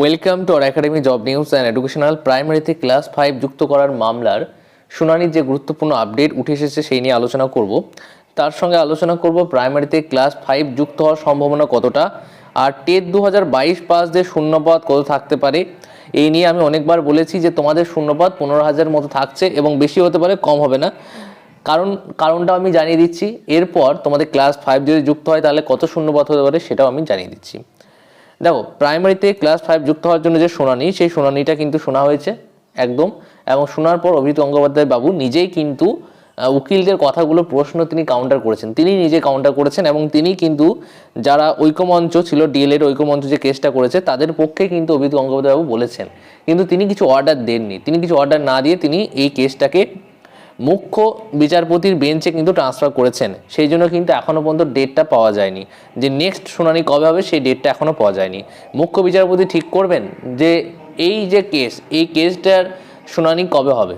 Welcome to R academy job news and educational প্রাইমারিতে class five যুক্ত করার মামলার শুনানির যে গুরুত্বপূর্ণ আপডেট উঠে এসেছে সেই নিয়ে আলোচনা করব। তার সঙ্গে আলোচনা করব প্রাইমারিতে ক্লাস ফাইভ যুক্ত হওয়ার সম্ভাবনা কতটা। আর টেট দু হাজার বাইশ পাসদের শূন্যপদ কত থাকতে পারে, এই নিয়ে আমি অনেকবার বলেছি যে তোমাদের শূন্যপদ পনেরো হাজার মতো থাকছে এবং বেশি হতে পারে, কম হবে না। কারণ, কারণটা আমি জানিয়ে দিচ্ছি। এরপর তোমাদের ক্লাস ফাইভ যদি যুক্ত হয় তাহলে কত শূন্যপদ হতে পারে সেটাও আমি জানিয়ে দিচ্ছি। দেখো প্রাইমারিতে ক্লাস ফাইভ যুক্ত হওয়ার জন্য যে শুনানি সেই শুনানিটা কিন্তু শোনা হয়েছে, একদম। এবং শোনার পর অভিজিৎ গঙ্গোপাধ্যায় বাবু নিজেই কিন্তু উকিলদের কথাগুলো, প্রশ্ন তিনি কাউন্টার করেছেন। তিনি নিজে কাউন্টার করেছেন এবং তিনি কিন্তু যারা ঐক্যমঞ্চ ছিল ডিএলএড ঐক্যমঞ্চ যে কেসটা করেছে, তাদের পক্ষে কিন্তু অভিজিৎ গঙ্গোপাধ্যায় বাবু বলেছেন। কিন্তু তিনি কিছু অর্ডার দেননি। তিনি কিছু অর্ডার না দিয়ে তিনি এই কেসটাকে মুখ্য বিচারপতির বেঞ্চে কিন্তু ট্রান্সফার করেছেন। সেই জন্য কিন্তু এখনও পর্যন্ত ডেটটা পাওয়া যায়নি। যে নেক্সট শুনানি কবে হবে, সেই ডেটটা এখনও পাওয়া যায়নি। মুখ্য বিচারপতি ঠিক করবেন যে এই যে কেস এই কেসটার শুনানি কবে হবে?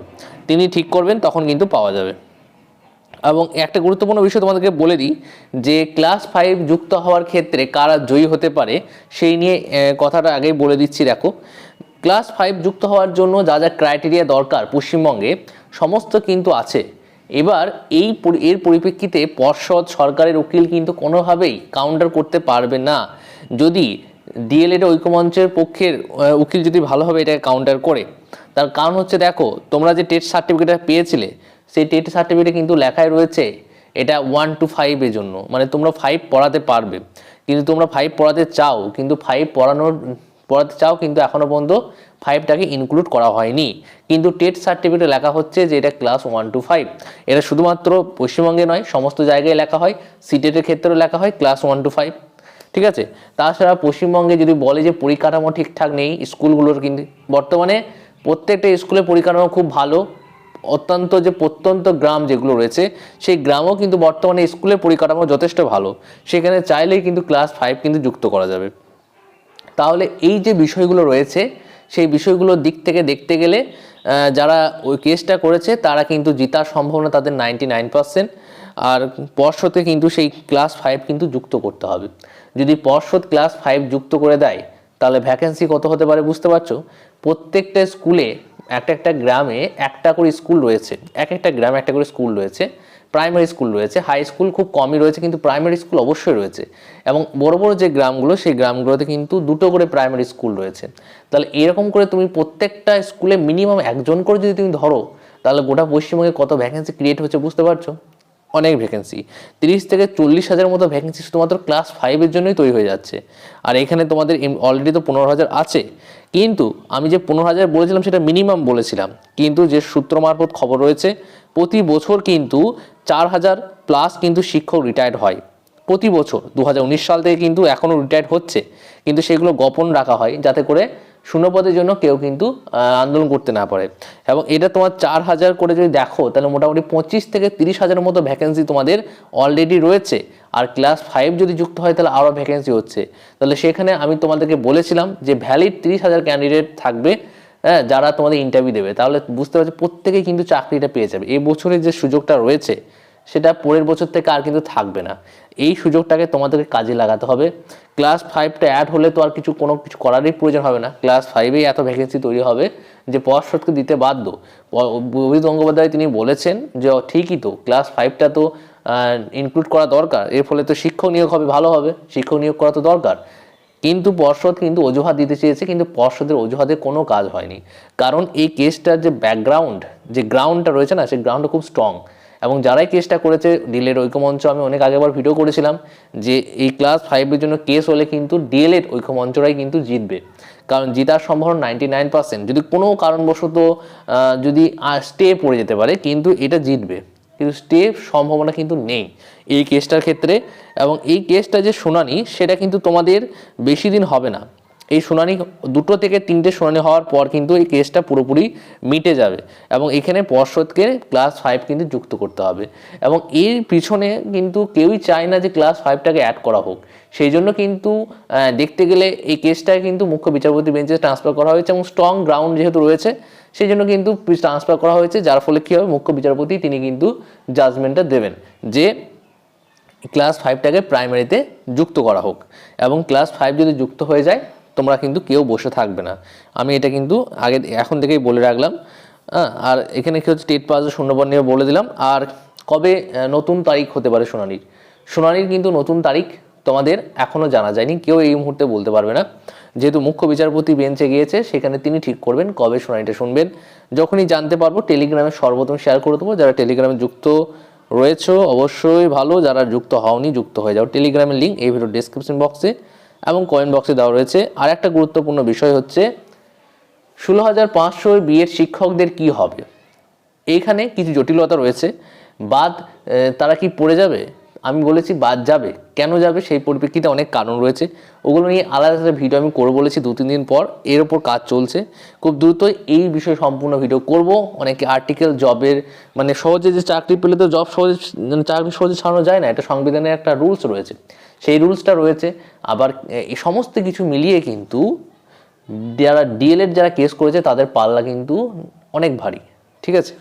তিনি ঠিক করবেন, তখন কিন্তু পাওয়া যাবে। এবং একটা গুরুত্বপূর্ণ বিষয় তোমাদেরকে বলে দিই, যে ক্লাস ফাইভ যুক্ত হওয়ার ক্ষেত্রে কারা জয়ী হতে পারে, সেই নিয়ে কথাটা আগেই বলে দিচ্ছি, দেখো। ক্লাস ফাইভ যুক্ত হওয়ার জন্য যা যা ক্রাইটেরিয়া দরকার পশ্চিমবঙ্গে, সমস্ত কিন্তু আছে। এবার এই এর পরিপ্রেক্ষিতে পর্ষদ, সরকারের উকিল কিন্তু কোনোভাবেই কাউন্টার করতে পারবে না। যদি ডিএলএড ঐক্যমঞ্চের পক্ষের উকিল যদি ভালোভাবে এটাকে কাউন্টার করে, তার কারণ হচ্ছে দেখো, তোমরা যে টেট সার্টিফিকেটটা পেয়েছিলে, সেই টেট সার্টিফিকেটে কিন্তু লেখায় রয়েছে, এটা ওয়ান টু ফাইভের জন্য। মানে তোমরা ফাইভ পড়াতে পারবে। কিন্তু তোমরা ফাইভ পড়াতে চাও, কিন্তু ফাইভ পড়ানোর পড়াতে চাও কিন্তু এখনও পর্যন্ত ফাইভটাকে ইনক্লুড করা হয়নি। কিন্তু টেট সার্টিফিকেটে লেখা হচ্ছে যে এটা ক্লাস ওয়ান টু ফাইভ এটা শুধুমাত্র পশ্চিমবঙ্গে নয়, সমস্ত জায়গায় লেখা হয়। সিটেটের ক্ষেত্রেও লেখা হয় ক্লাস ওয়ান টু ফাইভ ঠিক আছে? তাছাড়া পশ্চিমবঙ্গে যদি বলে যে পরিকাঠামো ঠিকঠাক নেই, স্কুলগুলোর কিন্তু বর্তমানে প্রত্যেকটা স্কুলের পরিকাঠামো খুব ভালো। অত্যন্ত যে প্রত্যন্ত গ্রাম যেগুলো রয়েছে, সেই গ্রামও কিন্তু বর্তমানে স্কুলের পরিকাঠামো যথেষ্ট ভালো। সেখানে চাইলেই কিন্তু ক্লাস ফাইভ কিন্তু যুক্ত করা যাবে। তাহলে এই যে বিষয়গুলো রয়েছে, সেই বিষয়গুলোর দিক থেকে দেখতে গেলে যারা ওই কেসটা করেছে, তারা কিন্তু জেতার সম্ভাবনা তাদের নাইনটি নাইন পার্সেন্ট আর পর্ষদকে কিন্তু সেই ক্লাস ফাইভ কিন্তু যুক্ত করতে হবে। যদি পর্ষদ ক্লাস ফাইভ যুক্ত করে দেয়, তাহলে ভ্যাকেন্সি কত হতে পারে বুঝতে পারছ? প্রত্যেকটা স্কুলে একটা একটা গ্রামে একটা করে স্কুল রয়েছে, এক একটা গ্রামে একটা করে স্কুল রয়েছে। প্রাইমারি স্কুল রয়েছে হাই স্কুল খুব কমই রয়েছে, কিন্তু প্রাইমারি স্কুল অবশ্যই রয়েছে। এবং বড় বড় যে গ্রামগুলো, সেই গ্রামগুলোতে কিন্তু দুটো করে প্রাইমারি স্কুল রয়েছে। তাহলে এরকম করে তুমি প্রত্যেকটা স্কুলে মিনিমাম একজন করে যদি তুমি ধরো, তাহলে গোটা পশ্চিমবঙ্গে কত ভ্যাকেন্সি ক্রিয়েট হচ্ছে বুঝতে পারছ? অনেক ভ্যাকেন্সি তিরিশ থেকে চল্লিশ হাজার মতো ভ্যাকেন্সি শুধুমাত্র ক্লাস ফাইভের জন্যই তৈরি হয়ে যাচ্ছে। আর এখানে তোমাদের অলরেডি তো পনেরো হাজার আছে। কিন্তু আমি যে পনেরো হাজার বলেছিলাম, সেটা মিনিমাম বলেছিলাম। কিন্তু যে সূত্র মারফত খবর রয়েছে প্রতি বছর কিন্তু চার হাজার প্লাস কিন্তু শিক্ষক রিটায়ার্ড হয়। প্রতি বছর দু হাজার উনিশ সাল থেকে কিন্তু এখনও রিটায়ার্ড হচ্ছে। কিন্তু সেগুলো গোপন রাখা হয় যাতে করে শূন্যপদের জন্য কেউ কিন্তু আন্দোলন করতে না পারে। এবং এটা তোমার চার হাজার করে যদি দেখো, তাহলে মোটামুটি পঁচিশ থেকে তিরিশ হাজারের মতো ভ্যাকেন্সি তোমাদের অলরেডি রয়েছে। আর ক্লাস ফাইভ যদি যুক্ত হয়, তাহলে আরও ভ্যাকেন্সি হচ্ছে। তাহলে সেখানে আমি তোমাদেরকে বলেছিলাম যে ভ্যালিড তিরিশ হাজার ক্যান্ডিডেট থাকবে হ্যাঁ যারা তোমাদের ইন্টারভিউ দেবে, তাহলে বুঝতে পারছ প্রত্যেকেই কিন্তু চাকরিটা পেয়ে যাবে। এই বছরের যে সুযোগটা রয়েছে, সেটা পরের বছর থেকে আর কিন্তু থাকবে না। এই সুযোগটাকে তোমাদেরকে কাজে লাগাতে হবে। ক্লাস ফাইভটা অ্যাড হলে তো আর কিছু, কোনো কিছু করারই প্রয়োজন হবে না। ক্লাস ফাইভেই এত ভ্যাকেন্সি তৈরি হবে যে পর্ষদকে দিতে বাধ্য। অভিজিৎ গঙ্গোপাধ্যায় তিনি বলেছেন যে, ঠিকই তো ক্লাস ফাইভটা তো ইনক্লুড করা দরকার। এর ফলে তো শিক্ষক নিয়োগ হবে, ভালো হবে। শিক্ষক নিয়োগ করা তো দরকার। কিন্তু পর্ষদ কিন্তু অজুহাত দিতে চেয়েছে, কিন্তু পর্ষদের অজুহাতে কোনো কাজ হয়নি। কারণ এই কেসটার যে ব্যাকগ্রাউন্ড যে গ্রাউন্ডটা রয়েছে না, সেই গ্রাউন্ডটা খুব স্ট্রং এবং যারাই কেসটা করেছে ডিএলএড ঐক্যমঞ্চ, আমি অনেক আগেবার ভিডিও করেছিলাম যে এই ক্লাস ফাইভের জন্য কেস হলে কিন্তু ডিএলএড ঐক্যমঞ্চরাই কিন্তু জিতবে। কারণ জেতার সম্ভাবনা নাইনটি নাইন পার্সেন্ট যদি কোনো কারণবশত যদি স্টে পড়ে যেতে পারে, কিন্তু এটা জিতবে। কিন্তু স্টে সম্ভাবনা কিন্তু নেই। এই কেসটার ক্ষেত্রে এবং এই কেসটা যে শুনানি, সেটা কিন্তু তোমাদের বেশি দিন হবে না। এই শুনানি দুটো থেকে তিনটে শুনানি হওয়ার পর কিন্তু এই কেসটা পুরোপুরি মিটে যাবে এবং এখানে পর্ষদকে ক্লাস ফাইভ কিন্তু যুক্ত করতে হবে এবং এর পিছনে কিন্তু কেউই চায় না যে ক্লাস ফাইভটাকে অ্যাড করা হোক। সেই জন্য কিন্তু দেখতে গেলে এই কেসটাকে কিন্তু মুখ্য বিচারপতি বেঞ্চে ট্রান্সফার করা হয়েছে এবং স্ট্রং গ্রাউন্ড যেহেতু রয়েছে, সেই জন্য কিন্তু ট্রান্সফার করা হয়েছে, যার ফলে কী হবে? মুখ্য বিচারপতি তিনি কিন্তু জাজমেন্টটা দেবেন যে ক্লাস ফাইভটাকে প্রাইমারিতে যুক্ত করা হোক। এবং ক্লাস ফাইভ যদি যুক্ত হয়ে যায় তোমরা কিন্তু কেউ বসে থাকবে না। আমি এটা কিন্তু আগে এখন থেকেই বলে রাখলাম। আর এখানে কি হচ্ছে? টেট পাস শূন্যপদ নিয়ে বলে দিলাম। আর কবে নতুন তারিখ হতে পারে শুনানির শুনানির কিন্তু নতুন তারিখ তোমাদের এখনও জানা যায়নি। কেউ এই মুহূর্তে বলতে পারবে না। যেহেতু মুখ্য বিচারপতি বেঞ্চে গিয়েছে, সেখানে তিনি ঠিক করবেন কবে শুনানিটা শুনবেন। যখনই জানতে পারব, টেলিগ্রামে সর্বপ্রথম শেয়ার করে দেবো। যারা টেলিগ্রামে যুক্ত রয়েছে, অবশ্যই ভালো। যারা যুক্ত হওনি, যুক্ত হয়ে যাও। টেলিগ্রামের লিঙ্ক এই ভিডিও ডিসক্রিপশন বক্সে এবং কয়েন বক্সে দেওয়া রয়েছে। আর একটা গুরুত্বপূর্ণ বিষয় হচ্ছে ষোলো হাজার পাঁচশো বিয়ের শিক্ষকদের কি হবে? এইখানে কিছু জটিলতা রয়েছে। বাদ তারা কি পড়ে যাবে? আমি বলেছি বাদ যাবে। কেন যাবে সেই পরিপ্রেক্ষিতে অনেক কারণ রয়েছে। ওগুলো নিয়ে আলাদা আলাদা ভিডিও আমি করে বলেছি দু তিন দিন পর। এর ওপর কাজ চলছে। খুব দ্রুত এই বিষয়ে সম্পূর্ণ ভিডিও করব। অনেকে আর্টিকেল জবের মানে সহজে যে চাকরি পেলে তো জব সহজে মানে চাকরি সহজে ছাড়ানো যায় না। এটা সংবিধানের একটা রুলস রয়েছে। সেই রুলসটা রয়েছে। আবার এই সমস্ত কিছু মিলিয়ে কিন্তু যারা ডিএলএড যারা কেস করেছে, তাদের পাল্লা কিন্তু অনেক ভারী। ঠিক আছে?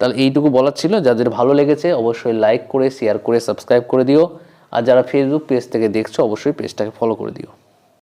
তাহলে এইটুকু বলার ছিল। যাদের ভালো লেগেছে অবশ্যই লাইক করে শেয়ার করে সাবস্ক্রাইব করে দিও। আর যারা ফেসবুক পেজ থেকে দেখছ, অবশ্যই পেজটাকে ফলো করে দিও।